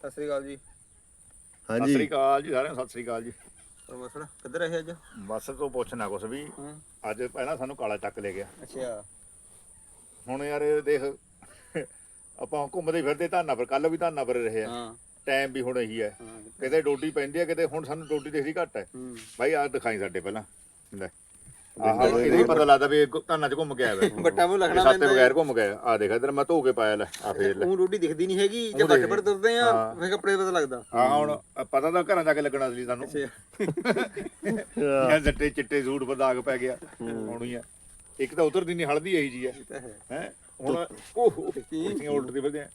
ਸਤਿ ਸ੍ਰੀ ਅਕਾਲ ਜੀ। ਸਤਿ ਸ੍ਰੀ ਹਾਂਜੀ ਅਕਾਲ ਜੀ ਸਾਰਿਆਂ ਨੂੰ ਸਤਿ ਸ੍ਰੀ ਅਕਾਲ ਜੀ। ਪਰਮੇਸ਼ਰ ਕਿੱਧਰ ਰਹੇ ਅੱਜ? ਬਸ ਤੋਂ ਪੁੱਛਣਾ ਕੁਛ ਵੀ। ਹਾਂ। ਅੱਜ ਪਹਿਲਾਂ ਸਾਨੂੰ ਕਾਲਾ ਚੱਕ ਲੈ ਗਿਆ। ਅੱਛਾ। ਹੁਣ ਯਾਰ ਇਹ ਦੇਖ ਆਪਾਂ ਘੁੰਮਦੇ ਫਿਰਦੇ ਧਾਨਾ ਪਰ ਕੱਲ ਵੀ ਧਾਨਾ ਪਰ ਰਹੇ ਆ। ਹਾਂ। ਟਾਈਮ ਵੀ ਹੁਣ ਇਹੀ ਹੈ। ਹਾਂ ਕਿਤੇ ਡੋਡੀ ਪੈਂਦੀ ਹੈ ਕਿਤੇ ਹੁਣ ਸਾਨੂੰ ਡੋਡੀ ਦਿਖਦੀ ਘੱਟ ਹੈ। ਹੂੰ। ਭਾਈ ਆਹ ਦਿਖਾਈ ਸਾਡੇ ਪਹਿਲਾਂ। ਲੈ। ਆਹ ਇਹਦੇ ਹੀ ਪਤਾ ਲੱਗਦਾ ਵੀ ਇਹ ਗੁ- ਧਾਨਾ ਚ ਘੁੰਮ ਕੇ ਆਇਆ ਵਾ। ਬੱਟਾ ਮੂੰਹ ਲੱਗਣਾ ਸੱਤੇ ਬਗੈਰ ਘੁੰਮ ਗਿਆ। ਆ ਦੇਖ ਇਧਰ ਮੈਂ ਧੋ ਕੇ ਪਾਇਆ ਲੈ ਆ ਫੇਰ ਲੈ। ਉਹ ਰੋਟੀ ਦਿਖਦੀ ਨਹੀਂ ਹੈਗੀ ਜੇ ਉਹ ਬੱਟ ਦੇਖ। ਪਰ ਤੁਰਦੇ ਆ ਹਾਂ। ਫੇ ਕੱਪੜੇ ਪਤਾ ਲੱਗਦਾ। ਆ ਹੁਣ ਪਤਾ ਤਾਂ ਘਰਾਂ ਜਾ ਕੇ ਲੱਗਣਾ ਸੀ ਸਾਨੂੰ। ਅੱਛਾ। ਯਾਰ ਜੱਟੇ ਚਿੱਟੇ ਸੂਟ ਪਰ ਦਾਗ ਪੈ ਗਿਆ। ਹੋਣੀ ਆ। ਇੱਕ ਤਾਂ ਉਤਰਦੀ ਨਹੀਂ ਹਲਦੀ ਇਹੀ ਜੀ ਹੈ ਇਹ ਤਾਂ ਹੈ। ਹੈ? ਹੁਣ ਉਹ ਕੁਰਸੀਆਂ ਉਲਟਦੀ ਫਿਰਦੇ ਆ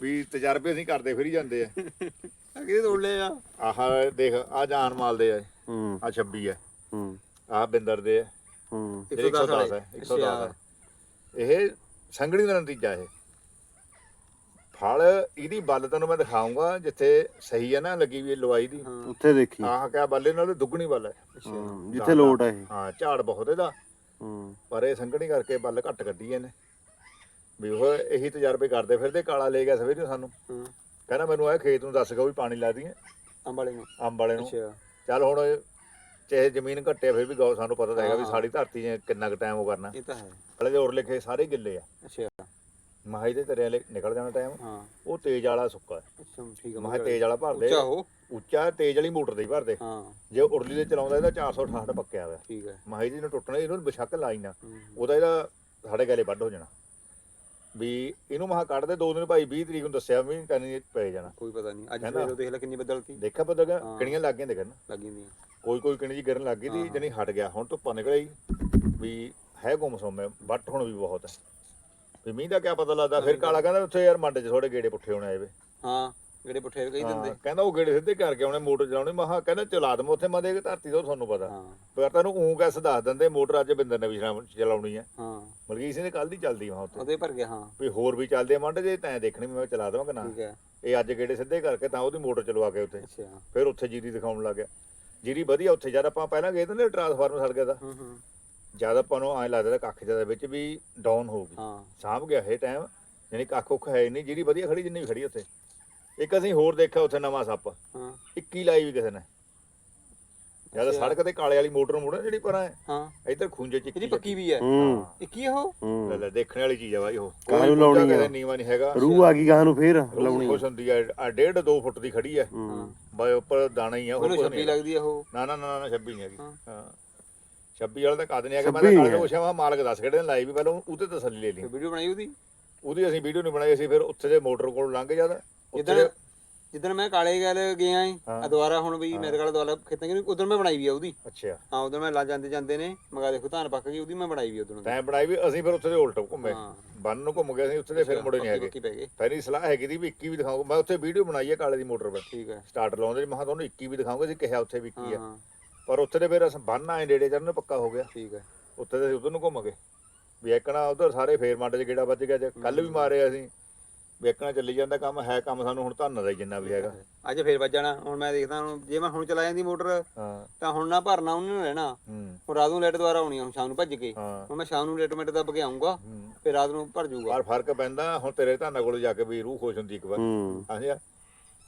ਵੀ ਤਜਰਬੇ ਅਸੀਂ ਕਰਦੇ ਫਿਰ ਹੀ ਜਾਂਦੇ ਆ। ਆ ਕਿਹਦੇ ਤੋੜ ਲਏ ਆ? ਆਹ ਦੇਖ ਆ ਜਾਨ ਮਾਲ ਦੇ ਆ ਹੂੰ। ਆ 26 ਹੈ ਹੂੰ। ਆ ਬਿੰਦਰ ਦੇ ਆ। ਹੂੰ। ਜਿਹੜੇ 110 ਹੈ 110 ਹੈ। ਇਹ ਸੰਗਣੀ ਦਾ ਨਤੀਜਾ ਇਹ। ਫਲ ਇਹਦੀ ਬੱਲ ਤੈਨੂੰ ਮੈਂ ਦਿਖਾਉਂਗਾ ਜਿੱਥੇ ਸਹੀ ਹੈ ਨਾ ਲੱਗੀ ਵੀ ਲਵਾਈ ਦੀ। ਉੱਥੇ ਦੇਖੀ। ਆਹ ਕਿਆ ਬੱਲੇ ਨਾਲ ਦੁੱਗਣੀ ਬੱਲ ਹੈ। ਜਿੱਥੇ ਲੋਟ ਹੈ ਇਹ। ਹਾਂ ਝਾੜ ਬਹੁਤ ਇਹਦਾ। ਹੂੰ। ਪਰ ਇਹ ਸੰਘਣੀ ਕਰਕੇ ਬੱਲ ਘੱਟ ਕੱਢੀ ਇਹਨੇ। ਵੀ ਉਹ ਇਹੀ ਤਜਰਬੇ ਕਰਦੇ ਫਿਰਦੇ ਕਾਲਾ ਲੈ ਗਿਆ ਸਵੇਰੇ ਸਾਨੂੰ। ਕਹਿੰਦਾ ਮੈਨੂੰ ਇਹ ਖੇਤ ਨੂੰ ਦੱਸ ਗਿਆ ਵੀ ਪਾਣੀ ਲਾ ਦਈਏ। ਅੰਬ ਵਾਲੇ ਨੂੰ। ਅੰਬ ਵਾਲੇ ਨੂੰ। ਅੱਛਾ। ਚੱਲ ਹੁਣ ਚਾਹੇ ਜ਼ਮੀਨ ਘੱਟੇ ਫਿਰ ਵੀ ਗਾਉ ਸਾਨੂੰ ਪਤਾ ਤਾਂ ਹੈਗਾ ਵੀ ਸਾਡੀ ਧਰਤੀ 'ਚ ਕਿੰਨਾ ਕੁ ਟਾਈਮ ਉਹ ਕਰਨਾ। ਇਹ ਤਾਂ ਹੈ। ਹਲੇ ਦੇ ਹੋਰ ਲਿਖੇ ਸਾਰੇ ਗਿੱਲੇ ਆ। ਅੱਛਾ। ਮਹਾਈ ਦੇ ਤੇਰੇ ਵਾਲੇ ਨਿਕਲ ਜਾਣਾ ਟਾਈਮ ਹਾਂ। ਉਹ ਤੇਜ਼ ਵਾਲਾ ਸੁੱਕਾ ਹੈ। ਅੱਛਾ ਠੀਕ ਆ ਮਹਾ ਤੇਜ਼ ਵਾਲਾ ਭਰਦੇ। ਉੱਚਾ ਹੋ। ਉੱਚਾ ਤੇਜ਼ ਵਾਲੀ ਮੋਟਰ ਦੇ ਹੀ ਭਰਦੇ। ਹਾਂ। ਜੇ ਉਰਲੀ ਦੇ ਚਲਾਉਂਦਾ ਇਹਦਾ 468 ਪੱਕਿਆ ਹੋਇਆ। ਠੀਕ ਹੈ। ਮਹਾਈ ਜੀ ਨੂੰ ਟੁੱਟਣਾ ਇਹਨੂੰ ਬਸ਼ੱਕ ਲਾਈ ਨਾ ਹੂੰ। ਉਹਦਾ ਇਹਦਾ ਸਾਡੇ ਗਲੇ ਵੱਢ ਹੋ ਜਾਣਾ। ਵੀ ਇਹਨੂੰ ਮਹਾ ਕੱਢਦੇ ਦੋ ਦਿਨ ਭਾਈ 20 ਤਰੀਕ ਨੂੰ ਦੱਸਿਆ ਵੀ ਕੰਨੀ ਪੈ ਜਾਣਾ। ਕੋਈ ਪਤਾ ਨਹੀਂ ਅੱਜ ਉਹ ਦੇਖ ਲੈ ਕਿੰਨੀ ਬਦਲਤੀ। ਦੇਖਿਆ ਪਤਾ ਗਾ ਹਾਂ। ਕਿਣੀਆਂ ਲੱਗ ਗਈਆਂ ਦੇਖਣ। ਲੱਗੀ ਕੋਈ ਕੋਈ ਕਿਣੀ ਜੀ ਗਿਰਨ ਲੱਗ ਗਈ ਦੀ। ਜਣੀ ਹਟ ਗਿਆ। ਹੁਣ ਧੁੱਪਾਂ ਨਿਕਲ ਆਈ ਵੀ ਹੈ ਗੁੰਮਸੁੰਮ ਹੈ ਵੱਟ ਹੁਣ ਵੀ ਬਹੁਤ ਹੈ। ਵੀ ਮੀਂਹ ਦਾ ਕਿਆ ਪਤਾ ਲੱਗਦਾ ਫਿਰ ਕਾਲਾ ਕਹਿੰਦਾ ਉੱਥੇ ਯਾਰ ਮੰਡ 'ਚ ਥੋੜੇ ਗੇੜੇ ਪੁੱਠੇ ਹੋਣੇ ਆਏ ਵੇ। ਹਾਂ। ਜਿਹੜੇ ਪੁੱਠੇ ਕਹੀ ਦਿੰਦੇ। ਕਹਿੰਦਾ ਉਹ ਗੇੜੇ ਸਿੱਧੇ ਕਰਕੇ ਆਉਣੇ ਮੋਟਰ ਚਲਾਉਣੀ। ਮਹਾ ਕਹਿੰਦਾ ਚਲਾ ਦਮ ਉੱਥੇ ਮੈਂ ਦੇਖ ਧਰਤੀ ਤੋਂ ਤੁਹਾਨੂੰ ਪਤਾ। ਪਰ ਤੈਨੂੰ ਊਂ ਕਿਸ ਦੱਸ ਦਿੰਦੇ ਮੋਟਰ ਅੱਜ ਬਿੰਦਰ ਨੇ ਵੀ ਚਲਾਉਣੀ ਹੈ ਹਾਂ। ਮਲਕੀਤ ਸਿੰਘ ਨੇ ਕੱਲ ਦੀ ਚੱਲਦੀ ਵਾ ਉੱਥੇ। ਉਹਦੇ ਭਰ ਗਿਆ ਹਾਂ। ਵੀ ਹੋਰ ਵੀ ਚੱਲਦੇ ਆ ਮੰਡ ਜੇ ਤੈਂ ਦੇਖਣੀ ਮੈਂ ਚਲਾ ਦਵਾਂ ਕਿ ਨਾ। ਠੀਕ ਹੈ ਇਹ ਅੱਜ ਗੇੜੇ ਸਿੱਧੇ ਕਰਕੇ ਤਾਂ ਉਹਦੀ ਮੋਟਰ ਚਲਵਾ ਕੇ ਉੱਥੇ। ਅੱਛਾ। ਫਿਰ ਉੱਥੇ ਜੀਰੀ ਦਿਖਾਉਣ ਲੱਗ ਗਿਆ। ਜੀਰੀ ਵਧੀਆ ਉੱਥੇ ਜਦ ਆਪਾਂ ਪਹਿਲਾਂ ਗਏ ਤਾਂ ਨਾ ਟਰਾਂਸਫਾਰਮਰ ਸੜ ਗਿਆ ਤਾਂ। ਹੂੰ ਹੂੰ। ਜਦ ਆਪਾਂ ਨੂੰ ਐਂ ਲੱਗਦਾ ਕੱਖ ਜ਼ਿਆਦਾ ਵਿੱਚ ਵੀ ਡਾਊਨ ਹੋ ਗਈ ਹਾਂ। ਸਾਂਭ ਗਿਆ ਇਹ ਟਾਈਮ ਯਾਨੀ ਕੱਖ ਉੱਖ ਹੈ ਨਹੀਂ। ਜਿਹੜੀ ਵਧੀਆ ਖੜੀ ਜਿੰਨੀ ਵੀ ਖੜੀ ਉੱਥੇ। ਇੱਕ ਅਸੀਂ ਹੋਰ ਦੇਖਿਆ ਉੱਥੇ ਨਵਾਂ ਸੱਪ। ਹਾਂ। 21 ਲਾਈ ਵੀ ਕਿਸੇ ਨੇ। ਅੱਛਾ। ਸੜਕ ਤੇ ਕਾਲੇ ਵਾਲੀ ਮੋਟਰ ਮੁੜਨ ਜਿਹੜੀ ਪਰਾਂ ਹੈ ਹਾਂ। ਇੱਧਰ ਖੂੰਜੇ ਚ ਇਹਦੀ ਪੱਕੀ ਵੀ ਹੈ। ਹੂੰ। ਇਹ ਕੀ ਉਹ? ਲੈ ਹੂੰ। ਲੈ ਦੇਖਣ ਵਾਲੀ ਚੀਜ਼ ਆ ਬਾਈ ਉਹ। ਕਾਹਨੂੰ ਲਾਉਣੀ ਆ? ਕਿਸੇ ਨੀਵਾ ਨਹੀਂ ਹੈਗਾ। ਰੂਹ ਆ ਗਈ ਗਾਂ ਨੂੰ ਫੇਰ ਲਾਉਣੀ ਲਾਉਣੀ ਖੁਸ਼ ਹੁੰਦੀ ਹੈ ਆ ਡੇਢ 2 ਫੁੱਟ ਦੀ ਖੜੀ ਹੈ। ਹੂੰ। ਬਾਈ ਉੱਪਰ ਦਾਣਾ ਹੀ ਆ ਉਹ ਨਹੀਂ ਲੱਗਦੀ ਆ ਉਹ। ਨਾ ਨਾ ਨਾ ਨਾ 26 ਨਹੀਂ ਹੈਗੀ। ਹਾਂ। ਹਾਂ। 26 ਵਾਲਾ ਤਾਂ ਕਦ ਨਹੀਂ ਹੈਗਾ। ਮੈਂ 26 ਤਾਂ ਹੈ। ਕੱਲ ਮੈਂ ਮਾਲਕ ਦੱਸ ਕਿਹੜੇ ਦਿਨ ਲਾਈ ਵੀ ਪਹਿਲਾਂ ਉਹਤੇ ਤਸੱਲੀ ਲੈ ਲਈ। ਵੀਡੀਓ ਬਣਾਈ ਉਹਦੀ? ਉਹਦੀ ਅਸੀਂ ਵੀਡੀਓ ਨਹੀਂ ਬਣਾਈ ਅਸੀਂ ਫਿਰ ਉੱਥੇ ਦੇ ਮੋਟਰ ਕੋਲ ਲੰਘ ਜਾਂਦਾ ਜਿੱਦਣ ਜਿੱਦਣ ਮੈਂ ਕਾਲੇ ਗੱਲ ਗਿਆ ਆਂ ਹਾਂ। ਆ ਦੁਬਾਰਾ ਹੁਣ ਵੀ ਮੇਰੇ ਕੋਲ ਦੁਬਾਰਾ ਖੇਤਾਂ ਕਿ ਉਦੋਂ ਮੈਂ ਬਣਾਈ ਵੀ ਆ ਉਹਦੀ। ਅੱਛਾ। ਹਾਂ ਉਦੋਂ ਮੈਂ ਲਾ ਜਾਂਦੇ ਜਾਂਦੇ ਨੇ ਮਗਾ ਦੇਖੋ ਧਾਨ ਪੱਕ ਗਈ ਉਹਦੀ ਮੈਂ ਬਣਾਈ ਵੀ ਉਦੋਂ ਤੈਂ ਬਣਾਈ ਵੀ ਅਸੀਂ ਫਿਰ ਉੱਥੇ ਦੇ ਉਲਟ ਘੁੰਮੇ। ਹਾਂ। ਬੰਨ ਨੂੰ ਘੁੰਮ ਗਏ ਅਸੀਂ ਉੱਥੇ ਦੇ ਫਿਰ ਮੁੜੇ ਨਹੀਂ ਹੈਗੇ। ਪੱਕੀ ਪੈ ਗਏ। ਪਹਿਲੀ ਸਲਾਹ ਹੈਗੀ ਦੀ ਵੀ 21 ਵੀ ਦਿਖਾਉਂਗਾ ਮੈਂ ਉੱਥੇ ਵੀਡੀਓ ਬਣਾਈ ਹੈ ਕਾਲੇ ਦੀ ਮੋਟਰ 'ਤੇ। ਠੀਕ ਹੈ। ਸਟਾਰਟ ਲਾਉਂਦੇ ਮੈਂ ਕਿਹਾ ਤੁਹਾਨੂੰ 21 ਵੀ ਦਿਖਾਉਂਗਾ ਅਸੀਂ ਕਿਹਾ ਉੱਥੇ ਵੀ 21 ਹਾਂ ਹੈ ਹਾਂ। ਪਰ ਉੱਥੇ ਦੇ ਫਿਰ ਅਸੀਂ ਬੰਨ ਆਏ ਨੇੜੇ ਚੜਨ ਪੱਕਾ ਹੋ ਗਿਆ। ਠੀਕ ਹੈ। ਉੱਥੇ ਦੇ ਉਧਰ ਨੂੰ ਘੁੰਮ ਗਏ। ਵੀ ਇੱਕਣਾ ਉਧਰ ਸਾਰੇ ਫੇਰ ਮੰਡ 'ਚ ਗੇੜਾ ਵੱਜ ਗਿਆ ਜੇ ਕੱਲ ਵੀ ਮਾਰੇ ਅਸੀਂ। ਵੀ ਇੱਕਣਾ ਚੱਲੀ ਜਾਂਦਾ ਕੰਮ ਹੈ ਕੰਮ ਸਾਨੂੰ ਹੁਣ ਧੰਨ ਦਾ ਹੀ ਜਿੰਨਾ ਵੀ ਹੈਗਾ। ਅੱਜ ਫੇਰ ਵੱਜਣਾ ਹੁਣ ਮੈਂ ਦੇਖਦਾ ਹੁਣ ਜੇ ਮੈਂ ਹੁਣ ਚਲਾ ਜਾਂਦੀ ਮੋਟਰ ਹਾਂ। ਤਾਂ ਹੁਣ ਨਾ ਭਰਨਾ ਉਹਨੇ ਨੂੰ ਰਹਿਣਾ। ਹੂੰ। ਹੁਣ ਰਾਤ ਨੂੰ ਲੈਟ ਦੁਬਾਰਾ ਆਉਣੀ ਆ ਹੁਣ ਸ਼ਾਮ ਨੂੰ ਭੱਜ ਕੇ। ਹਾਂ। ਹੁਣ ਮੈਂ ਸ਼ਾਮ ਨੂੰ ਲੈਟ ਮਿੰਟ ਦੱਬ ਕੇ ਆਉਂਗਾ ਹੂੰ। ਫਿਰ ਰਾਤ ਨੂੰ ਭਰ ਜਾਊਗਾ ਪਰ ਫ਼ਰਕ ਪੈਂਦਾ ਹੁਣ ਤੇਰੇ ਧਾਨਾ ਕੋਲ ਜਾ ਕੇ ਵੀ ਰੂਹ ਖੁਸ਼ ਹੁੰਦੀ ਇੱਕ ਵਾਰ। ਹੂੰ। ਹਾਂਜੀ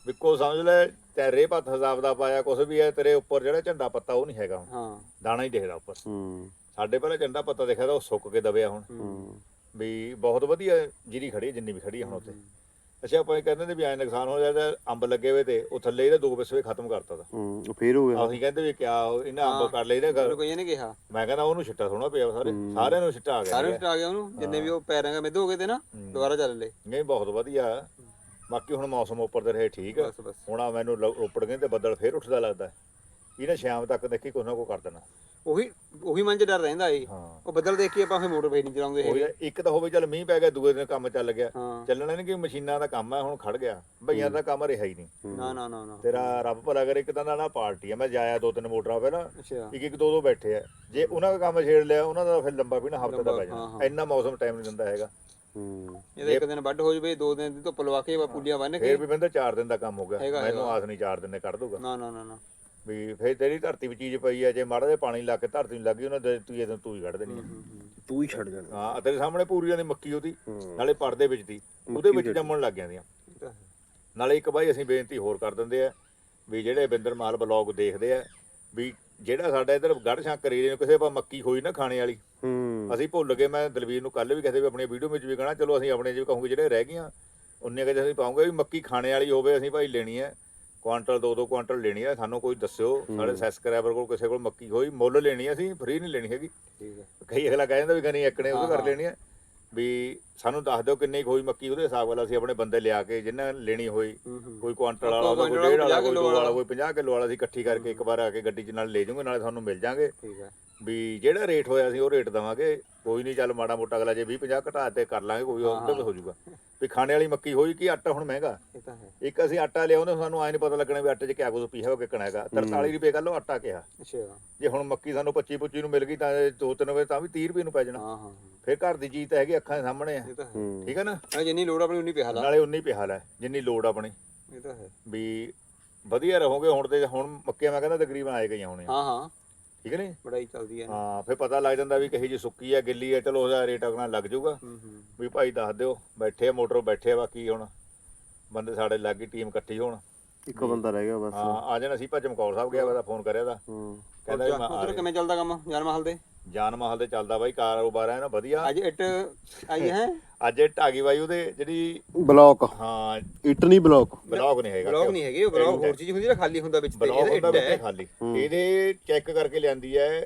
ਵਿੱਕੋ ਸਮਝ ਲੈ ਤੇ ਰੇ ਪੱਥ ਹਜ਼ਾਬ ਦਾ ਪਾਇਆ ਕੁਛ ਵੀ ਹੈ ਤੇਰੇ ਉੱਪਰ ਜਿਹੜਾ ਝੰਡਾ ਪੱਤਾ ਉਹ ਨਹੀਂ ਹੈਗਾ ਹੁਣ। ਹਾਂ। ਦਾਣਾ ਹੀ ਦਿਖਦਾ ਉੱਪਰ। ਹੂੰ। ਸਾਡੇ ਪਹਿਲਾਂ ਝੰਡਾ ਪੱਤਾ ਦਿਖਿਆ ਤਾਂ ਉਹ ਸੁੱਕ ਕੇ ਦਬਿਆ ਹੁਣ। ਹੂੰ। ਵੀ ਬਹੁਤ ਵਧੀਆ ਜਿਹੜੀ ਖੜੀ ਹੈ, ਜਿੰਨੀ ਵੀ ਖੜੀ ਹੈ ਹੁਣ ਉੱਥੇ। ਅੱਛਾ ਆਪਾਂ ਇਹ ਕਹਿੰਦੇ ਨੇ ਵੀ ਐ ਨੁਕਸਾਨ ਹੋ ਜਾਂਦਾ ਅੰਬ ਲੱਗੇ ਹੋਏ ਤੇ ਉਹ ਥੱਲੇ ਇਹਦੇ ਦੋ ਵਿਸਵੇ ਖਤਮ ਕਰਤਾ ਤਾ। ਹੂੰ ਉਹ ਫੇਰ ਹੋ ਗਿਆ। ਅਸੀਂ ਕਹਿੰਦੇ ਵੀ ਕਿਆ ਉਹ ਇਹਨਾਂ ਅੰਬ ਹਾਂ। ਕਰ ਲਏ ਇਹਦੇ ਕੋਈ ਨੇ ਕਿਹਾ। ਮੈਂ ਕਹਿੰਦਾ ਉਹਨੂੰ ਛਿੱਟਾ ਸੋਣਾ ਪਿਆ ਸਾਰੇ। ਸਾਰਿਆਂ ਨੂੰ ਛਿੱਟਾ ਆ ਗਿਆ ਸਾਰੇ ਨੂੰ ਆ ਗਿਆ ਉਹਨੂੰ ਜਿੰਨੇ ਵੀ ਉਹ ਪੈਰਾਂ ਦਾ ਮਿੱਧ ਹੋ ਗਏ ਤੇ ਨਾ ਦੁਬਾਰਾ ਚੱਲ ਲੈ ਨਹੀਂ ਬਹੁਤ ਵਧੀਆ। ਬਾਕੀ ਹੁਣ ਮੌਸਮ ਉੱਪਰ ਦੇ ਰਹੇ ਠੀਕ ਬਸ ਬਸ। ਹੁਣ ਆ ਮੈਨੂੰ ਰੋਪੜ ਗਏ ਤੇ ਬੱਦਲ ਫੇਰ ਉੱਠਦਾ ਲੱਗਦਾ। ਇਹਨੇ ਸ਼ਾਮ ਤੱਕ ਦੇਖੀ ਕੁਛ ਨਾ ਕੁਛ ਕਰ ਦੇਣਾ। ਉਹੀ ਉਹੀ ਮਨ ਚ ਡਰ ਰਹਿੰਦਾ ਏ ਹਾਂ। ਉਹ ਬੱਦਲ ਦੇਖ ਕੇ ਆਪਾਂ ਫੇ ਮੋਟਰ ਫੇਰ ਨਹੀਂ ਚਲਾਉਂਦੇ ਉਹ ਹੈਗੇ। ਇੱਕ ਤਾਂ ਹੋਵੇ ਚੱਲ ਮੀਂਹ ਪੈ ਗਿਆ ਦੂਏ ਦਿਨ ਕੰਮ ਚੱਲ ਗਿਆ। ਹਾਂ। ਚੱਲਣਾ ਨਹੀਂ ਕਿ ਮਸ਼ੀਨਾਂ ਦਾ ਕੰਮ ਹੈ ਹੁਣ ਖੜ ਗਿਆ। ਭਈਆਂ ਦਾ ਕੰਮ ਰਿਹਾ ਹੀ ਨਹੀਂ। ਨਾ ਨਾ ਨਾ ਨਾ। ਤੇਰਾ ਰੱਬ ਭਲਾ ਕਰੇ ਇੱਕ ਤਾਂ ਨਾ ਨਾ ਪਾਰਟੀ ਆ ਮੈਂ ਜਾਇਆ ਦੋ ਤਿੰਨ ਮੋਟਰਾਂ ਪਹਿਲਾਂ। ਅੱਛਾ। ਇੱਕ ਇੱਕ ਦੋ ਦੋ ਬੈਠੇ ਆ। ਜੇ ਉਹਨਾਂ ਦਾ ਕੰਮ ਛੇੜ ਲਿਆ ਉਹਨਾਂ ਦਾ ਫਿਰ ਲੰਬਾ ਵੀ ਨਾ ਹਫ਼ਤੇ ਦਾ ਪੈ ਹਾਂ, ਜਾਣਾ। ਹਾਂ। ਇੰਨਾ ਮੌਸਮ ਟਾਈਮ ਨਹੀਂ ਦਿੰਦਾ ਹੈਗਾ। ਹੂੰ। ਇਹਦਾ ਇੱਕ ਦਿਨ ਵੱਢ ਹੋ ਜਵੇ ਦੋ ਦਿਨ ਦੀ ਧੁੱਪ ਲਵਾ ਕੇ ਪੁੱਲੀਆਂ ਬੰਨ ਫੇਰ ਕੇ। ਵੀ ਬੰਦਾ 4 ਦਿਨ ਦਾ ਕੰਮ ਹੋ ਗਿਆ। ਮੈਨੂੰ। ਆਸ ਨਹੀਂ 4 ਦਿਨ ਨੇ ਕੱਢ ਦੂਗਾ ਨਾ ਨਾ ਨਾ ਨਾ। ਵੀ ਫੇਰ ਤੇਰੀ ਧਰਤੀ ਵਿੱਚ ਚੀਜ਼ ਪਈ ਹੈ ਜੇ ਮਾੜਾ ਜਿਹਾ ਪਾਣੀ ਲਾ ਕੇ ਧਰਤੀ ਨੂੰ ਲੱਗੀ ਉਹਨਾਂ ਦੇ ਤੂੰ ਇਹ ਤੂੰ ਹੀ ਕੱਢ ਦੇਣੀ ਹੈ ਤੂੰ ਹੀ ਛੱਡ ਜਾਣਾ ਹਾਂ ਤੇਰੇ ਸਾਹਮਣੇ ਪੂਰੀ ਦੀ ਮੱਕੀ ਉਹਦੀ। ਨਾਲੇ ਪਰਦੇ ਵਿੱਚ ਦੀ ਉਹਦੇ ਵਿੱਚ ਜੰਮਣ ਲੱਗ ਜਾਂਦੀਆਂ। ਨਾਲੇ ਇੱਕ ਬਾਈ ਅਸੀਂ ਬੇਨਤੀ ਹੋਰ ਕਰ ਦਿੰਦੇ ਆ ਵੀ ਜਿਹੜੇ ਬਿੰਦਰ ਮਾਲ ਬਲੌਗ ਦੇਖਦੇ ਆ ਵੀ ਜਿਹੜਾ ਸਾਡਾ ਇਧਰ ਗੜ ਸ਼ੰਕਰ ਏਰੀਏ ਨੂੰ ਕਿਸੇ ਪਾ ਮੱਕੀ ਹੋਈ ਨਾ ਖਾਣੇ ਵਾਲੀ ਹੂੰ। ਅਸੀਂ ਭੁੱਲ ਗਏ ਮੈਂ ਦਲਵੀਰ ਨੂੰ ਕੱਲ ਵੀ ਕਹਦੇ ਵੀ ਆਪਣੀ ਵੀਡੀਓ ਵਿੱਚ ਵੀ ਕਹਣਾ ਚਲੋ ਅਸੀਂ ਆਪਣੇ ਜਿਵੇਂ ਕਹੂੰਗੇ ਜਿਹੜੇ ਰਹਿ ਗਈਆਂ ਉਨੇ ਕੁ ਅਸੀਂ ਪਾਉਂਗੇ ਵੀ ਮੱਕੀ ਖਾਣੇ ਵਾਲੀ ਹੋਵੇ ਅਸੀਂ ਭਾਈ ਲੈਣੀ ਹੈ ਕੁਆਂਟਲ ਦੋ ਦੋ ਕੁਆਂਟਲ ਲੈਣੀ ਹੈ ਸਾਨੂੰ ਕੋਈ ਦੱਸਿਓ। ਸਾਡੇ ਸਬਸਕ੍ਰਾਈਬਰ ਕੋਲ ਕਿਸੇ ਕੋਲ ਮੱਕੀ ਹੋਈ ਮੁੱਲ ਲੈਣੀ ਹੈ ਅਸੀਂ ਫ੍ਰੀ ਨਹੀਂ ਲੈਣੀ ਹੈਗੀ। ਠੀਕ ਹੈ ਕਈ ਅਗਲਾ ਕਹਿ ਜਾਂਦਾ ਵੀ ਕਨੀ ਇੱਕਣੇ ਉਹ ਕਰ। ਲੈਣੀ ਹੈ ਵੀ ਸਾਨੂੰ ਦੱਸ ਦਿਓ ਕਿੰਨੀ ਹੋਈ ਮੱਕੀ ਉਹਦੇ ਹਿਸਾਬ ਨਾਲ ਅਸੀਂ ਆਪਣੇ ਬੰਦੇ ਲਿਆ ਕੇ ਜਿੰਨਾ ਲੈਣੀ ਹੋਈ ਕੋਈ ਕੁਆਂਟਲ ਵਾਲਾ ਕੋਈ ਕੁਆਂਟਲ ਡੇਢ ਵਾਲਾ ਕੋਈ ਦੋ ਵਾਲਾ। ਕੋਈ 50 ਕਿਲੋ ਵਾਲਾ ਅਸੀਂ ਇਕੱਠੀ ਕਰਕੇ ਇੱਕ ਵਾਰ ਆ ਕੇ ਗੱਡੀ 'ਚ ਨਾਲ ਲੈ ਜਾਵਾਂਗੇ ਨਾਲੇ ਤੁਹਾਨੂੰ ਮਿਲ ਜਾਾਂਗੇ। ਠੀਕ ਹੈ ਵੀ ਜਿਹੜਾ ਰੇਟ ਹੋਇਆ ਸੀ ਉਹ ਰੇਟ ਦਵਾਂਗੇ। ਕੋਈ ਨਹੀਂ ਚੱਲ ਮਾੜਾ ਮੋਟਾ ਅਗਲਾ ਜੇ 20 50 ਘਟਾ ਤੇ ਕਰ ਲਾਂਗੇ ਕੋਈ ਹਾਂ, ਉਹਦੇ ਤੇ ਹੋ ਜਾਊਗਾ। ਵੀ ਖਾਣੇ ਵਾਲੀ ਮੱਕੀ ਹੋਈ ਕਿ ਆਟਾ ਹੁਣ ਮਹਿੰਗਾ? ਇਹ ਤਾਂ ਹੈ। ਇੱਕ ਅਸੀਂ ਆਟਾ ਲਿਆਉਂਦੇ ਸਾਨੂੰ ਐ ਨਹੀਂ ਪਤਾ ਲੱਗਣਾ ਵੀ ਆਟੇ 'ਚ ਕਿਆ ਕੁਝ ਪੀਆ ਹੋ ਕਿਕਣਾ ਹੈਗਾ। 43 ਰੁਪਏ ਕਿਲੋ ਆਟਾ ਕਿਹਾ। ਅੱਛਾ। ਜੇ ਹੁਣ ਮੱਕੀ ਸਾਨੂੰ 25 25 ਨੂੰ ਮਿਲ ਗਈ ਤਾਂ ਇਹ ਦੋ ਤਿੰਨ ਵਜੇ ਤਾਂ ਵੀ 30 ਰੁਪਏ ਨੂੰ ਪੈ ਜਾਣਾ। ਹਾਂ ਹਾਂ ਫਿਰ ਘਰ ਦੀ ਚੀਜ਼ ਤਾਂ ਹੈਗੀ ਅੱਖਾਂ ਦੇ ਸਾਹਮਣੇ ਆ। ਇਹ ਤਾਂ ਹੈ। ਹੂੰ। ਠੀਕ ਹੈ ਨਾ? ਹਾਂ ਜਿੰਨੀ ਲੋੜ ਆਪਣੀ ਉਨੀ ਪਿਆ ਲਾ। ਨਾਲੇ ਉਨੀ ਪਿਹਾਲ ਹੈ ਜਿੰਨੀ ਲੋੜ ਆਪਣੀ। ਇਹ ਤਾਂ ਹੈ। ਵੀ ਵਧੀਆ ਰਹੋਗੇ ਹੁਣ ਤੇ ਹੁਣ ਮੱਕੀਆਂ ਮੈਂ ਕਹਿੰਦਾ ਤਕਰੀਬਨ ਆਏ ਗਈਆਂ ਹੋਣੀਆਂ। ਹਾਂ ਹਾਂ। ਠੀਕ ਹੈ ਨੀ ਬੜਾਈ ਚੱਲਦੀ ਹੈ ਹਾਂ ਫਿਰ ਪਤਾ ਲੱਗ ਜਾਂਦਾ ਵੀ ਕਹੀ ਜੀ ਸੁੱਕੀ ਆ ਗਿੱਲੀ ਆ ਚਲੋ ਉਹਦਾ ਰੇਟ ਆਪਣਾ ਲੱਗ ਜਾਊਗਾ। ਹੂੰ ਹੂੰ। ਵੀ ਭਾਈ ਦੱਸ ਦਿਓ ਬੈਠੇ ਆ ਮੋਟਰ ਬੈਠੇ ਆ ਬਾਕੀ ਹੁਣ ਬੰਦੇ ਸਾਡੇ ਲੱਗੀ ਟੀਮ ਇਕੱਠੀ ਹੋਣ। ਇੱਕ ਬੰਦਾ ਰਹਿ ਗਿਆ ਬਸ। ਹਾਂ ਆ ਜਾਣਾ ਸੀ ਭਾ ਚਮਕੌਰ ਸਾਹਿਬ ਗਿਆ ਵਾ ਫੋਨ ਕਰਿਆ ਦਾ ਹੂੰ। ਕਹਿੰਦਾ ਵੀ ਮੈਂ ਆ ਉਧਰ ਰਿਹਾ। ਕਿਵੇਂ ਚੱਲਦਾ ਕੰਮ ਜਾਨ ਮਹਲ ਦੇ? ਜਾਨ ਮਹਲ ਦੇ ਚੱਲਦਾ ਬਾਈ ਕਾਰੋਬਾਰ ਹੈ ਨਾ ਵਧੀਆ। ਅੱਜ ਇੱਟ ਆਈ ਹੈ? ਅੱਜ ਇਹ ਢਾਗੀ ਬਾਈ ਉਹਦੇ ਜਿਹੜੀ ਬਲੌਕ। ਹਾਂ ਇੱਟ ਨਹੀਂ ਬਲੌਕ। ਬਲੌਗ ਨਹੀਂ ਹੈਗਾ। ਬਲੌਗ ਨਹੀਂ ਹੈਗੇ ਉਹ ਬਲੌਗ ਹੋਰ ਚੀਜ਼ ਹੁੰਦੀ ਨਾ ਖਾਲੀ ਹੁੰਦਾ ਵਿੱਚ ਤੇ ਇਹਦਾ ਹੁੰਦਾ ਇੱਟ ਵਿੱਚ ਹੈ। ਖਾਲੀ। ਇਹਦੇ ਚੈੱਕ ਕਰਕੇ ਲਿਆਂਦੀ ਹੈ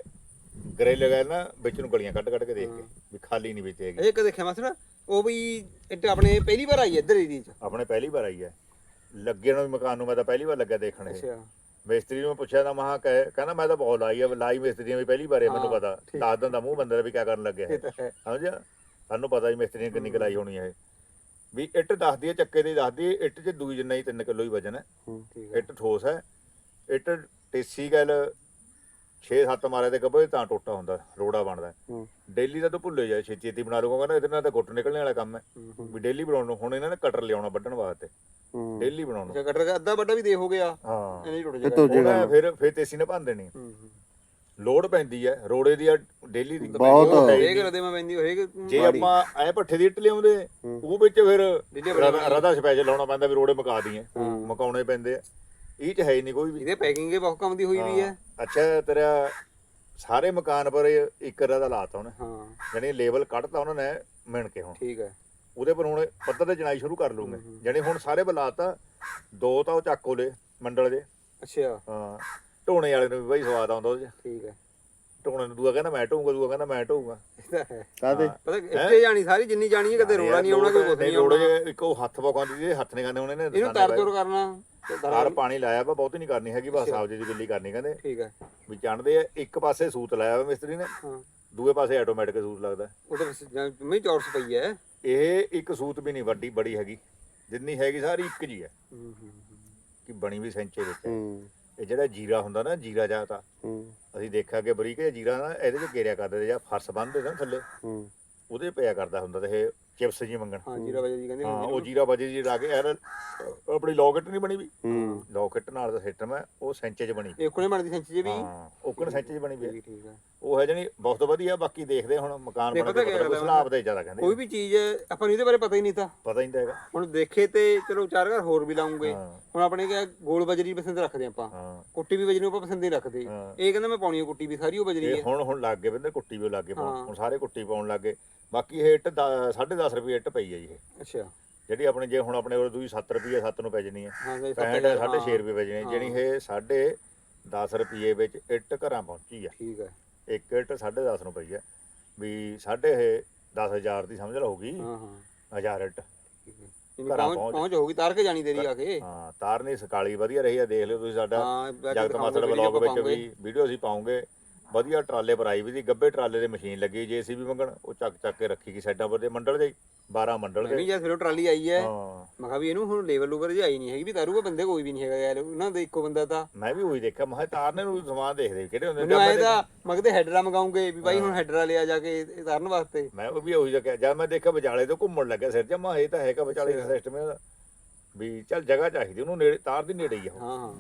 ਗ੍ਰਿਲ ਲਗਾ ਨਾ ਵਿੱਚ ਨੂੰ ਗਲੀਆਂ ਕੱਢ ਕੱਢ ਕੇ ਦੇਖ ਕੇ ਵੀ ਖਾਲੀ ਨਹੀਂ ਵਿੱਚ ਹੈਗੀ। ਇਹ ਕਦੇ ਦੇਖਿਆ ਮਾਸੜ ਉਹ ਵੀ ਇੱਟ ਆਪਣੇ ਪਹਿਲੀ ਵਾਰ ਆਈ ਹੈ ਇੱਧਰ ਏਰੀਏ ਚ। ਆਪਣੇ ਪਹਿਲੀ ਵਾਰ ਆਈ ਹੈ ਲੱਗੇ ਨੂੰ ਵੀ ਮਕਾਨ ਨੂੰ ਮੈਂ ਤਾਂ ਪਹਿਲੀ ਵਾਰ ਲੱਗਿਆ ਦੇਖਣ ਇਹ। ਅੱਛਾ। ਮਿਸਤਰੀ ਨੂੰ ਮੈਂ ਪੁੱਛਿਆ ਤਾਂ ਮਹਾ ਕਹਿੰਦਾ ਮੈਂ ਤਾਂ ਬਹੁਤ ਲਾਈ ਆ ਲਾਈ ਮਿਸਤਰੀਆਂ ਵੀ ਪਹਿਲੀ ਵਾਰ ਹੈ ਮੈਨੂੰ ਹਾਂ, ਪਤਾ। ਠੀਕ। ਦੱਸ ਦਿੰਦਾ ਮੂੰਹ ਬੰਦੇ ਦਾ ਵੀ ਕਿਆ ਕਰਨ ਲੱਗਿਆ ਇਹ ਹੈ ਤਾਂ ਹੈ। ਸਮਝਿਆ? ਸਾਨੂੰ ਪਤਾ ਜੀ ਮਿਸਤਰੀਆਂ ਕਿੰਨੀ ਕਲਾਈ ਹੋਣੀ ਹੈ ਇਹ। ਵੀ ਇੱਟ ਦੱਸਦੀ ਹੈ ਚੱਕੇ ਦੀ ਦੱਸਦੀ ਹੈ ਇੱਟ 'ਚ ਦੂਈ ਜਿੰਨਾ ਹੀ 3 ਕਿਲੋ ਹੀ ਵਜਨ ਹੈ ਠੀਕ ਹੈ। ਇੱਟ ਠੋਸ ਹੈ। ਇੱਟ ਟੇਸੀ ਗੱਲ 6-7 ਮਾਰੇ ਦੇ ਗੱਭੇ ਤਾਂ ਟੋਟਾ ਹੁੰਦਾ ਰੋੜਾ ਬਣਦਾ। ਹੂੰ। ਡੇਲੀ ਦਾ ਤਾਂ ਭੁੱਲੇ ਜਾ ਛੇਤੀ ਛੇਤੀ ਬਣਾ ਲੂਗਾ ਕਹਿੰਦਾ ਇਹਦੇ ਨਾਲ ਤਾਂ ਗੁੱਟ ਨਿਕਲਣੇ ਵਾਲਾ ਕੰਮ ਹੈ। ਵੀ ਡੇਲੀ ਬਣਾਉਣ ਨੂੰ ਹੁਣ ਇਹਨਾਂ ਨੇ ਕਟਰ ਲਿਆਉਣਾ ਵੱਢਣ ਵਾਸਤੇ। ਹੂੰ। ਡੇਲੀ ਬਣਾਉਣ ਨੂੰ। ਕਟਰ ਦਾ ਅੱਧਾ ਵੱਡਾ ਵੀ ਦੇ ਹੋ ਗਿਆ। ਹਾਂ। ਇਹਨੇ ਟੁੱਟ ਇਹ ਤੋਂ ਜਾਏਗਾ। ਜੇ ਉਹਦਾ ਫਿਰ ਫਿਰ ਤੇਸੀ ਨੇ ਭੰਨ ਦੇਣੀ ਹੂੰ ਹੂੰ। ਲੋਡ ਪੈਂਦੀ ਹੈ ਰੋੜੇ ਦੀ ਡੇਲੀ ਦੀ। ਬਹੁਤ। ਉਹ ਹੈ ਹੀ ਇਹ ਨਹੀਂ। ਕਰਦੇ ਮੈਂ ਪੈਂਦੀ ਹੋਏਗਾ ਜੇ ਆਪਾਂ ਐ ਪੱਠੇ ਦੀ ਇੱਟ ਲਿਆਉਂਦੇ ਉਹ ਵਿੱਚ ਫਿਰ ਡੇਲੀ ਬਣਾ ਰਦਾ- ਰਦਾ ਸਪੈਸ਼ਲ ਲਾਉਣਾ ਪੈਂਦਾ ਵੀ ਰੋੜੇ ਮਕਾ ਦਈਏ। ਮਕਾਉਣੇ ਪੈਂਦੇ ਆ। ਇਹ ਚ ਹੈ ਹੀ ਨਹੀਂ ਕੋਈ ਵੀ। ਇਹਦੇ ਪੈਕਿੰਗ ਹੀ ਬਹੁਤ ਕੰਮ ਦੀ ਹੋਈ ਵੀ ਹੈ। ਅੱਛਾ ਤੇਰਾ ਸਾਰੇ ਮਕਾਨ ਪਰ ਇੱਕ ਰਦਾ ਲਾਤਾ ਉਹਨੇ। ਹਾਂ। ਜਾਣੀ ਲੇਬਲ ਕੱਢਤਾ ਉਹਨਾਂ ਨੇ ਮਿਣ ਕੇ ਹੁਣ। ਠੀਕ ਹੈ। ਉਹਦੇ ਪਰ ਹੁਣ ਪੱਧਰ ਤੇ ਜਣਾਈ ਸ਼ੁਰੂ ਕਰ ਲੂਗੇ ਜਾਣੀ ਹੁਣ ਸਾਰੇ ਬਲਾਤਾ ਦੋ ਤਾਂ ਉਹ ਚੱਕ ਲੈ ਮੰਡਲ ਦੇ। ਅੱਛਾ। ਹਾਂ। ਢੋਣੇ ਵਾਲੇ ਨੂੰ ਵੀ ਬਾਈ ਸਵਾਦ ਆਉਂਦਾ ਉਹਦੇ ਚ। ਠੀਕ ਹੈ। ਢੋਣੇ ਨੂੰ ਦੂਆ ਕਹਿੰਦਾ ਮੈਂ ਢੋਊਂਗਾ ਦੂਆ ਕਹਿੰਦਾ ਮੈਂ ਢੋਊਂਗਾ। ਕਾਦੇ ਪਤਾ ਇੱਥੇ ਜਾਣੀ ਸਾਰੀ ਜਿੰਨੀ ਜਾਣੀ ਹੈ ਕਦੇ ਰੋੜਾ ਨਹੀਂ ਆਉਣਾ ਕੋਈ ਕੁਝ ਨਹੀਂ ਰੋੜੇ ਆਉਣਾ। ਇੱਕ ਉਹ ਹੱਥ ਪਕਾਉਂਦੀ ਸੀ ਹੱਥ ਨੇ ਕਹਿੰਦੇ ਉਹਨੇ ਨੇ ਇਹਨੂੰ ਤਰ ਤੁਰ ਕਰਨਾ ਤਾਰ ਦਰਾ ਪਾਣੀ ਲਾਇਆ ਵਾ ਬਹੁਤੀ ਨਹੀਂ ਕਰਨੀ ਹੈਗੀ ਬਸ ਸਾਵਜੇ ਦੀ ਬਿੱਲੀ ਕਰਨੀ ਕਹਿੰਦੇ। ਠੀਕ ਹੈ। ਵੀ ਚਣਦੇ ਆ ਇੱਕ ਪਾਸੇ ਸੂਤ ਲਾਇਆ ਵਾ ਮਿਸਤਰੀ ਨੇ ਹਾਂ। ਦੂਏ ਪਾਸੇ ਆਟੋਮੈਟਿਕ ਸੂਤ ਲੱਗਦਾ। ਉਹ ਤਾਂ ਮੈਂ ਚੌਰਸ ਪਈ ਹੈ। ਇਹ ਇੱਕ ਸੂਤ ਵੀ ਨਹੀਂ ਵੱਡੀ ਬੜੀ ਹੈਗੀ। ਜਿੰਨੀ ਹੈਗੀ ਸਾਰੀ ਇੱਕ ਜੀ ਹੈ। ਹੂੰ ਹੂੰ ਹੂੰ। ਕਿ ਬਣੀ ਵੀ ਸੈਂਚੇ ਵਿੱਚ ਇਹ ਜਿਹੜਾ ਜੀਰਾ ਹੁੰਦਾ ਨਾ ਜੀਰਾ ਜਾਂ ਤਾਂ। ਹੂੰ। ਅਸੀਂ ਦੇਖਿਆ ਕਿ ਬਰੀਕ ਜੀਰਾ ਨਾ ਇਹਦੇ ਚ ਘੇਰਿਆ ਕਰਦੇ ਜਾਂ ਫਰਸ਼ ਬੰਨਦੇ ਨਾ ਥੱਲੇ। ਹੂੰ। ਉਹਦੇ ਪਿਆ ਕਰਦਾ ਹੁੰਦਾ ਤੇ ਇਹ ਚਿਪਸ ਜੀ ਮੰਗਣ। ਹਾਂ ਜੀਰਾ ਵਜੇ ਜੀ ਕਹਿੰਦੇ ਹਾਂ ਉਹ ਜੀਰਾ ਵਜੇ ਜੀ ਲਾ ਕੇ ਯਾਰ ਆਪਣੀ ਲੌਕਟ ਨਹੀਂ ਬਣੀ ਵੀ। ਹੂੰ। ਲੌਕਟ ਨਾਲ ਦਾ ਸਿਸਟਮ ਹੈ ਉਹ ਸੈਂਚੇ 'ਚ ਬਣੀ। ਇਹ ਕੋਨੇ ਬਣਦੀ ਸੈਂਚੇ 'ਚ ਵੀ? ਹਾਂ ਉਹ ਸੈਂਚੇ 'ਚ ਬਣੀ ਵੀ ਠੀਕ ਹੈ। ਉਹ ਹੈ ਜਣੀ ਬਹੁਤ ਵਧੀਆ ਬਾਕੀ ਦੇਖਦੇ ਹੁਣ ਮਕਾਨ ਬਣਦਾ ਸਲਾਬ ਦੇ ਜ਼ਿਆਦਾ ਕਹਿੰਦੇ ਕੋਈ ਵੀ ਚੀਜ਼ ਆਪਾਂ ਨੂੰ ਇਹਦੇ ਬਾਰੇ ਪਤਾ ਹੀ ਨਹੀਂ ਤਾਂ। ਪਤਾ ਹੀ ਨਹੀਂ ਹੈਗਾ। ਹੁਣ ਦੇਖੇ ਤੇ ਚਲੋ ਚਾਰ ਘਰ ਹੋਰ ਵੀ ਲਾਉਂਗੇ। ਹੁਣ ਆਪਣੇ ਕਿਹਾ ਗੋਲ ਬਜਰੀ ਪਸੰਦ ਰੱਖਦੇ ਆਪਾਂ। ਕੁੱਟੀ ਵੀ ਬਜਰੀ ਨੂੰ ਆਪਾਂ ਪਸੰਦ ਹੀ ਰੱਖਦੇ। ਇਹ ਕਹਿੰਦਾ ਮੈਂ ਪਾਉਣੀ ਕੁੱਟੀ ਵੀ ਸਾਰੀ ਉਹ ਬਜਰੀ ਹੁਣ ਹੁਣ ਲੱਗ ਗਏ ਬੰਦੇ ਕੁੱਟੀ ਵੀ ਲੱਗ ਗਏ ਹੁਣ ਸਾਰੇ ਕੁੱਟੀ ਪਾਉਣ ਲੱਗ ਗਏ। ਬਾਕੀ ਹੇਟ 10 10 ਰੁਪਏ ਇੱਟ ਪਈ ਹੈ ਜੀ ਇਹ। ਅੱਛਾ। ਜਿਹੜੀ ਆਪਣੇ ਜੇ ਹੁਣ ਆਪਣੇ ਕੋਲ ਦੂਜੀ 7 ਰੁਪਏ 7 ਨੂੰ ਪੈ ਹੈ ਹਾਂ ਬਈ 65 6.5 ਰੁਪਏ ਪੈ ਜਣੀ ਜਿਹੜੀ ਇਹ 10 ਰੁਪਏ ਵਿੱਚ ਇੱਟ ਘਰਾਂ ਪਹੁੰਚੀ ਆ। ਠੀਕ ਹੈ ਇੱਕ ਇੱਟ 10.5 ਨੂੰ ਪਈ ਹੈ ਵੀ 6.5 10000 ਦੀ ਸਮਝ ਲਓ ਹੋਗੀ ਹਾਂ ਹਾਂ। 1000 ਇੱਟ। ਪਹੁੰਚ ਹੋਗੀ ਤਾਰ ਕੇ ਜਾਣੀ ਤੇਰੀ ਆ ਕੇ। ਹਾਂ ਤਾਰਨੀ ਸਕਾਲੀ ਵਧੀਆ ਰਹੀ ਆ ਦੇਖ ਲਿਓ ਤੁਸੀਂ ਸਾਡਾ ਜਗਤ ਮਾਸੜ ਬਲੌਗ ਵਿੱਚ ਵੀ। ਵੀਡੀਓ ਅਸੀਂ ਪਾਉਂਗੇ। ਵਧੀਆ ਟਰਾਲੇ ਪਰ ਆਈ ਵੀ ਦੀ ਗੱਬੇ ਟਰਾਲੇ ਦੇ ਮਸ਼ੀਨ ਲੱਗੀ ਜੇਸੀਬੀ ਮੰਗਣ ਉਹ ਚੱਕ ਚੱਕ ਕੇ ਰੱਖੀ ਗਈ ਸਾਈਡਾਂ ਪਰ ਦੇ ਮੰਡਲ ਦੇ 12 ਮੰਡਲ ਦੇ। ਵੀ ਜਦ ਫਿਰ ਉਹ ਟਰਾਲੀ ਆਈ ਹੈ। ਹਾਂ। ਮੈਂ ਕਿਹਾ ਵੀ ਇਹਨੂੰ ਹੁਣ ਲੇਵਲ ਲੂਵਰ ਜੀ ਆਈ ਨਹੀਂ ਹੈਗੀ ਵੀ ਤਾਰੂਗਾ ਬੰਦੇ ਕੋਈ ਵੀ ਨਹੀਂ ਹੈਗਾ ਯਾਰ ਉਹਨਾਂ ਦੇ ਇੱਕੋ ਬੰਦਾ ਤਾਂ। ਮੈਂ ਵੀ ਉਹੀ ਦੇਖਿਆ ਮੈਂ ਕਿਹਾ ਤਾਰਨੇ ਨੂੰ ਵੀ ਸਮਾਨ ਦੇਖਦੇ ਵੀ ਕਿਹੜੇ ਹੁੰਦੇ ਮੈਨੂੰ ਜਦ ਆਏ ਮੈਂ ਤਾਂ ਮੈਂ ਕਿਤੇ ਹੈਡਰਾ ਮੰਗਾਉਂਗੇ ਵੀ ਬਾਈ ਹੁਣ ਹੈਡਰਾ ਲਿਆ ਜਾ ਕੇ ਇਹ ਤਾਰਨ ਵਾਸਤੇ। ਮੈਂ ਉਹ ਵੀ ਉਹੀ ਦੇਖਿਆ ਜਦ ਮੈਂ ਦੇਖਿਆ ਵਿਚਾਲੇ ਤੋਂ ਘੁੰਮਣ ਲੱਗਾ ਸਿਰ ਜਮਾ ਇਹ ਤਾਂ ਹੈਗਾ ਵਿਚਾਲੇ ਦਾ ਸਿਸਟਮ ਇਹਦਾ। ਵੀ ਚੱਲ ਜਗ੍ਹਾ ਚਾਹੀਦੀ ਉਹਨੂੰ ਨੇੜੇ ਤਾਰ ਦੀ ਨੇੜੇ ਹੀ ਆ ਉਹ। ਹਾਂ ਹਾਂ।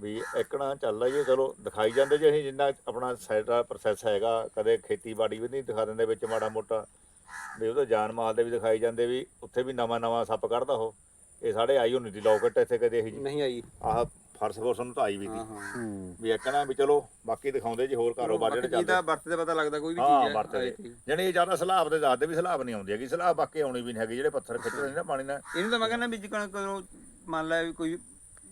ਵੀ ਇੱਕਣਾ ਚੱਲਦਾ ਜੀ ਚਲੋ ਦਿਖਾਈ ਜਾਂਦੇ ਜੀ ਅਸੀਂ ਜਿੰਨਾ ਆਪਣਾ ਸਾਡਾ ਪ੍ਰੋਸੈਸ ਹੈਗਾ ਕਦੇ ਖੇਤੀਬਾੜੀ ਵੀ ਨਹੀਂ ਦਿਖਾ ਦਿੰਦੇ ਵਿੱਚ ਮਾੜਾ ਮੋਟਾ ਵੀ ਉਹਦਾ ਜਾਨ ਮਾਲ ਦੇ ਵੀ ਦਿਖਾਈ ਜਾਂਦੇ ਵੀ ਉੱਥੇ ਵੀ ਨਵਾਂ ਨਵਾਂ ਸੱਪ ਕੱਢਦਾ ਉਹ। ਇਹ ਸਾਡੇ ਆਈ ਹੋਣੀ ਦੀ ਲੋਕਟ ਇੱਥੇ ਕਦੇ ਇਹ ਨਹੀਂ ਆਈ। ਆਹ ਫਰਸ ਫੋਰਸ ਨੂੰ ਤਾਂ ਆਈ ਵੀ ਹਾਂ ਸੀ ਹਾਂ। ਹੂੰ। ਵੀ ਇੱਕ ਨਾ ਵੀ ਚਲੋ ਬਾਕੀ ਦਿਖਾਉਂਦੇ ਜੀ ਹੋਰ ਕਾਰੋਬਾਰ ਜਿਹੜੇ ਚੱਲਦੇ। ਤਾਂ ਵਰਤ ਤੇ ਪਤਾ ਲੱਗਦਾ ਕੋਈ ਵੀ ਹਾਂ ਚੀਜ਼ ਹੈ ਵਰਤਦੇ ਜਣੇ ਜ਼ਿਆਦਾ ਸਲਾਬ ਤੇ ਦੱਸਦੇ ਵੀ ਸਲਾਬ ਨਹੀਂ ਆਉਂਦੀ ਹੈਗੀ। ਸਲਾਬ ਬਾਕੀ ਆਉਣੀ ਵੀ ਨਹੀਂ ਹੈਗੀ ਜਿਹੜੇ ਪੱਥਰ ਖਿੱਚਦੇ ਨੇ ਨਾ ਪਾਣੀ ਨਾਲ। ਇਹਨੂੰ ਤਾਂ ਮੈਂ ਕਹਿੰਦਾ ਵੀ ਜਿਕਣ ਕਰੋ ਮੰਨ ਲੈ ਵੀ ਕੋਈ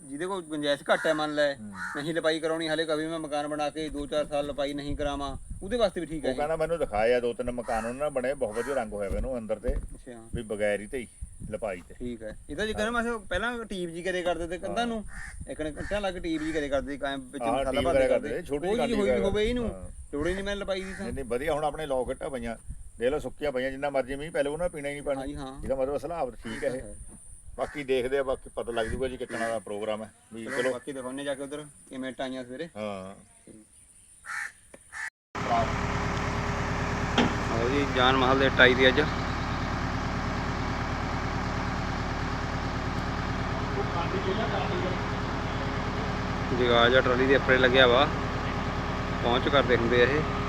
ਜਿਹਦੇ ਕੋਲ ਗੁੰਜਾਇਸ਼ ਘੱਟ ਹੈ ਮੰਨ ਲੈ ਨਹੀਂ ਲਪਾਈ ਕਰਾਉਣੀ ਹਲੇ ਕभी ਮੈਂ ਮਕਾਨ ਬਣਾ ਕੇ 2-4 ਸਾਲ ਲਪਾਈ ਨਹੀਂ ਕਰਾਵਾਂ ਉਹਦੇ ਵਾਸਤੇ ਵੀ ਠੀਕ ਹੈ ਉਹ ਕਹਿੰਦਾ ਮੈਨੂੰ ਦਿਖਾਇਆ ਦੋ ਤਿੰਨ ਮਕਾਨ ਉਹਨਾਂ ਬਣੇ ਬਹੁਤ ਵਧੀਆ ਰੰਗ ਹੋਇਆ ਵੇ ਇਹਨੂੰ ਅੰਦਰ ਤੇ ਵੀ ਬਗੈਰ ਹੀ ਤੇ ਹੀ ਲਪਾਈ ਤੇ। ਠੀਕ ਹੈ। ਇਹਦਾ ਜਿਕਰ ਮੈਂ ਕਿਹਾ ਪਹਿਲਾਂ ਟੀਪ ਜੀ ਕਰੇ ਕਰਦੇ ਤੇ ਕੰਧਾਂ ਨੂੰ ਇੱਕ ਨੇ ਕੰਟਾ ਲੱਗ ਟੀਪ ਜੀ ਕਰੇ ਕਰਦੇ ਕਾਇਮ ਵਿੱਚ ਮਸਾਲਾ ਭਰਦੇ ਕਰਦੇ। ਛੋਟੀ ਜਿਹੀ ਹੋਈ ਹੋਵੇ ਇਹਨੂੰ। ਲੋੜ ਨਹੀਂ ਮੈਂ ਲਪਾਈ ਦੀ ਤਾਂ। ਨਹੀਂ ਨਹੀਂ ਵਧੀਆ ਹੁਣ ਆਪਣੇ ਲੋਕਟਾਂ ਪਈਆਂ। ਦੇਖ ਲਓ ਸੁੱਕੀਆਂ ਪਈਆਂ ਜਿੰਨਾ ਮਰਜ਼ੀ ਮੀਂਹ ਪਹਿਲੇ ਉਹਨਾਂ ਪੀਣਾ ਹੀ ਨਹੀਂ ਪਾਣੀ। ਇਹਦਾ ਮਤਲਬ ਸਲਾਬ ਠੀਕ ਹੈ ਇਹ। ਬਾਕੀ ਦੇਖਦੇ ਆ ਬਾਕੀ ਪਤਾ ਲੱਗ ਜੂਗਾ ਜੀ ਕਿੰਨਾ ਦਾ ਪ੍ਰੋਗਰਾਮ ਹੈ। ਵੀ ਚਲੋ ਬਾਕੀ ਦਿਖਾਉਣੇ ਜਾ ਕੇ ਉਧਰ ਕਿਵੇਂ ਟਾਈਆਂ ਸਵੇਰੇ। ਹਾਂ। ਆਓ ਜੀ ਜਾਨ ਮਹਲ ਦੇ ਟਾਈ ਦੀ ਅੱਜ। ਜਗਾਜ ਟਰਾਲੀ ਦੇ ਉੱਪਰੇ ਲੱਗਿਆ ਵਾ। ਪਹੁੰਚ ਕਰਦੇ ਹੁੰਦੇ ਆ ਇਹ।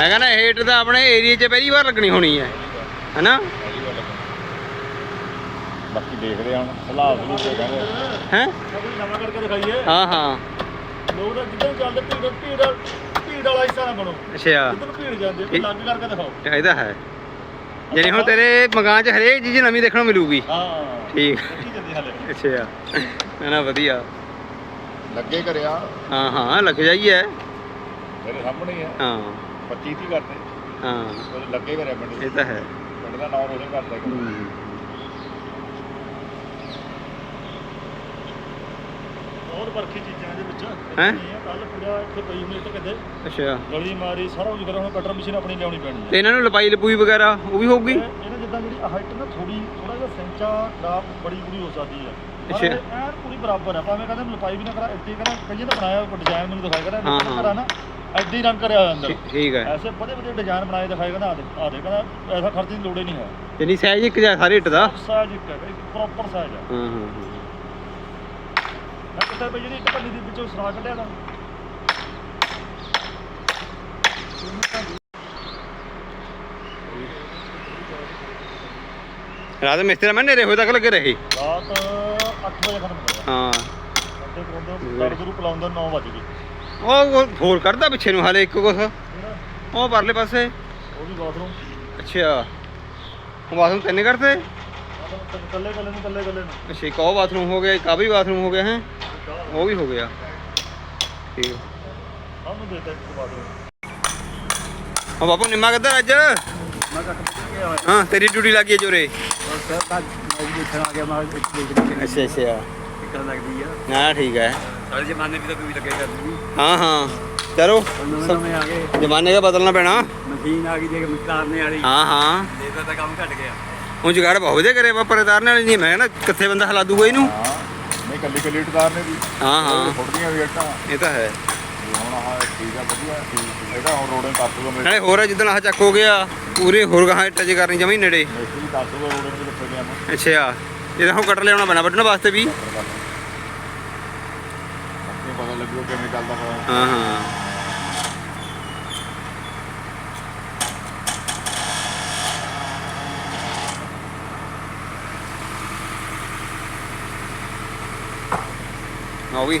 ਮੈਂ ਕਹਿੰਦਾ ਹੇਟ ਤਾਂ ਆਪਣੇ ਏਰੀਆ 'ਚ ਪਹਿਲੀ ਵਾਰ ਲੱਗਣੀ ਹੋਣੀ ਹੈ। ਹੈਨਾ? ਬਾਕੀ ਦੇਖਦੇ ਆ ਹੁਣ ਸਲਾਬ ਵੀ ਕਹਿੰਦੇ ਹੈ। ਕੋਈ ਨਵਾਂ ਕਰਕੇ ਦਿਖਾਈਏ। ਹਾਂ ਹਾਂ। ਲੋਕ ਤਾਂ ਜਿੱਦਾਂ ਚੱਲਦੇ ਭੀੜ ਭੀੜ ਭੀੜ ਵਾਲਾ ਹਿੱਸਾ ਨਾ ਬਣੋ। ਅੱਛਾ। ਜਿੱਧਰ ਭੀੜ ਜਾਂਦੇ ਕੋਈ ਲੱਗ ਕਰਕੇ ਦਿਖਾਓ। ਇਹਦਾ ਹੈ। ਜਾਨੀ ਹੁਣ ਤੇਰੇ ਮਕਾਨ 'ਚ ਹਰੇਕ ਚੀਜ਼ ਨਵੀਂ ਦੇਖਣ ਨੂੰ ਮਿਲੂਗੀ। ਹਾਂ। ਠੀਕ। ਅੱਛਾ। ਨਾ ਨਾ ਵਧੀਆ। ਲੱਗੇ ਕਰਿਆ ਹਾਂ ਹਾਂ ਲੱਗ ਜਾਈ ਹੈ। ਮੇਰੇ ਸਾਹਮਣੇ ਹੀ ਹੈ। ਹਾਂ। 25 30 ਕਰਦੇ। ਹਾਂ। ਉਹ ਲੱਗੇ ਕਰਿਆ ਪਿੰਡ ਇਹ ਤਾਂ ਹੈ। ਪਿੰਡ ਦਾ ਨਾਮ ਰੋਸ਼ਨ ਕਰਦਾ ਇੱਕ। ਬਹੁਤ ਵਰਖੀ ਚੀਜ਼ਾਂ ਦੇ ਵਿੱਚ। ਹੈਂ? ਕੱਲ ਪੂਰਾ ਇੱਥੇ ਪਈ ਹੁੰਦੀ ਤਾਂ ਕਿਤੇ। ਅੱਛਾ। ਗਲੀ ਮਾਰੀ ਸਾਰਾ ਕੁਝ ਕਰਾਂ ਹੁਣ ਕਟਰ ਮਸ਼ੀਨ ਆਪਣੀ ਲਿਆਉਣੀ ਪੈਣੀ ਤੇ ਇਹਨਾਂ ਨੂੰ ਲਪਾਈ ਲਪੂਈ ਵਗੈਰਾ ਉਹ ਵੀ ਹੋਊਗੀ? ਹੈ ਇਹਨਾਂ ਜਿੱਦਾਂ ਜਿਹੜੀ ਹਾਈਟ ਨਾ ਥੋੜੀ ਥੋੜਾ ਜਿਹਾ ਸੈਂਚਾ ਖਰਾਬ ਬੜੀ ਬੁਰੀ ਹੋ ਸਕਦੀ ਹੈ ਪਰ ਅੱਛਾ। ਇਹ ਐਨ ਪੂਰੀ ਬਰਾਬਰ ਹੈ ਭਾਵੇਂ ਕਹਿੰਦੇ ਲਪਾਈ ਵੀ ਨਾ ਕਰਾ ਇੱਥੇ ਕਰਾਂ ਕਈਆਂ ਦਾ ਬਣਾਇਆ ਡਿਜ਼ਾਈਨ ਮੈਨੂੰ ਦਿਖਾਇਆ ਕਰਾਂ ਹਾਂ, ਹਾਂ। ਕਰਾ ਨਾ। ਐਡੇ ਰੰਗ ਕਰਿਆ ਹੋਇਆ ਅੰਦਰ। ਠੀਕ ਹੈ। ਐਸੇ ਬੜੇ ਬੜੇ ਡਿਜ਼ਾਈਨ ਬਣਾਏ ਦਿਖਾਏ ਕਹਿੰਦਾ ਆ ਦੇ ਆ ਦੇ ਕਹਿੰਦਾ ਐਸਾ ਖਰਚ ਦੀ ਲੋੜ ਹੀ ਨਹੀਂ ਹੈ। ਜਾਨੀ ਸਾਈਜ਼ ਇੱਕ ਜਿਹਾ ਸਾਰੇ ਇੱਟ ਦਾ? ਸਾਈਜ਼ ਇੱਕ ਹੈ ਪ੍ਰੋਪਰ ਸਾਈਜ਼ ਹੈ। ਹਾਂ ਹਾਂ ਹਾਂ। ਕਿਤੇ ਬਈ ਜਿਹੜੀ ਇੱਕ ਭੱਲੀ ਦੇ ਵਿੱਚੋਂ ਸਰਾ ਕੱਢਿਆ ਦਾ ਰਾਤ ਮਿਸਤਰੀ ਮੈਂ ਨੇਰੇ ਹੋਏ ਤੱਕ ਲੱਗੇ ਰਹੇ। ਰਾਤ 8 ਵਜੇ ਖਤਮ ਹੋਇਆ ਹਾਂ। ਅੱਧੇ ਕੋਲ ਦਰ ਗੁਰੂ ਪਲਾਉਂਦਾ 9 ਵਜੇ ਉਹ ਹੋਰ ਕੱਢਦਾ ਪਿੱਛੇ ਨੂੰ ਹਾਲੇ ਇੱਕ ਕੁਛ। ਉਹ ਪਰਲੇ ਪਾਸੇ। ਉਹ ਵੀ ਬਾਥਰੂਮ। ਅੱਛਾ। ਉਹ ਬਾਥਰੂਮ ਤਿੰਨ ਕਰਤੇ? ਕੱਲੇ ਕੱਲੇ ਨੂੰ ਕੱਲੇ ਕੱਲੇ ਨੂੰ। ਅੱਛਾ ਇੱਕ ਉਹ ਬਾਥਰੂਮ ਹੋ ਗਿਆ ਇੱਕ ਆ ਵੀ ਬਾਥਰੂਮ ਹੋ ਗਿਆ ਹੈ? ਉਹ ਵੀ ਹੋ ਗਿਆ। ਠੀਕ। ਹੈ ਨੂੰ ਦੇਤਾ ਇੱਕ ਬਾਥਰੂਮ। ਹਾਂ ਬਾਪੂ ਨਿੰਮਾ ਕਿੱਧਰ ਅੱਜ? ਮੈਂ ਹਾਂ ਤੇਰੀ ਡਿਊਟੀ ਲੱਗੀ ਹੈ ਜੋਰੇ। ਮੈਂ ਮੈਂ ਅੱਛਾ ਅੱਛਾ। ਲੱਗਦੀ ਆ। ਨਾ ਠੀਕ ਹੈ ਸਾਰੇ ਜ਼ਮਾਨੇ ਦੀ ਤਾਂ ਤੂੰ ਵੀ ਲੱਗੇ ਕਰਦੀ ਹਾਂ ਹਾਂ। ਚਲੋ ਨਵੇਂ ਨਵੇਂ ਆ ਗਏ। ਜਮਾਨੇ ਦਾ ਬਦਲਣਾ ਪੈਣਾ। ਮਸ਼ੀਨ ਆ ਗਈ ਦੇਖ ਮਿਸਤਾਰਨੇ ਵਾਲੀ। ਹਾਂ ਹਾਂ। ਇਹਦਾ ਤਾਂ ਕੰਮ ਘਟ ਗਿਆ। ਉਹ ਜੁਗਾੜ ਬਹੁਤ ਵਧੀਆ ਕਰੇ ਵਾਪਰ ਤਾਰਨ ਵਾਲੀ ਨਹੀਂ ਮੈਂ ਨਾ ਕਿੱਥੇ ਬੰਦਾ ਹਲਾ ਦੂਗਾ ਇਹਨੂੰ? ਹਾਂ। ਨਹੀਂ ਕੱਲੀ ਕੱਲੀ ਟਕਾਰ ਨੇ ਵੀ। ਹਾਂ ਹਾਂ। ਫੁੱਟਦੀਆਂ ਵੀ ਇੱਟਾਂ। ਇਹ ਤਾਂ ਹੈ। ਹੁਣ ਆਹ ਠੀਕ ਆ ਵਧੀਆ। ਇਹਦਾ ਹੁਣ ਰੋਡਿੰਗ ਕਰ ਦੂਗਾ ਮੇਰੇ। ਨਾਲੇ ਹੋਰ ਜਿੱਦਣ ਆਹ ਚੱਕ ਹੋ ਗਿਆ ਪੂਰੇ ਹੋਰ ਗਾਹਾਂ ਇੱਟਾਂ ਜੇ ਕਰਨੀ ਜਮੀ ਨੇੜੇ। ਦੂਗਾ ਦੇ ਗਿਆ ਮੈਂ ਅੱਛਾ। ਇਹਦਾ ਹੁਣ ਕੱਟ ਲਿਆਉਣਾ ਪੈਣਾ ਵੱਢਣ ਵਾਸਤੇ ਵੀ ਆਪਣੀ ਪਤਾ ਲੱਗੂ ਕਿਵੇਂ ਚੱਲਦਾ ਪਤਾ ਹਾਂ ਹਾਂ ਆਓ ਵੀ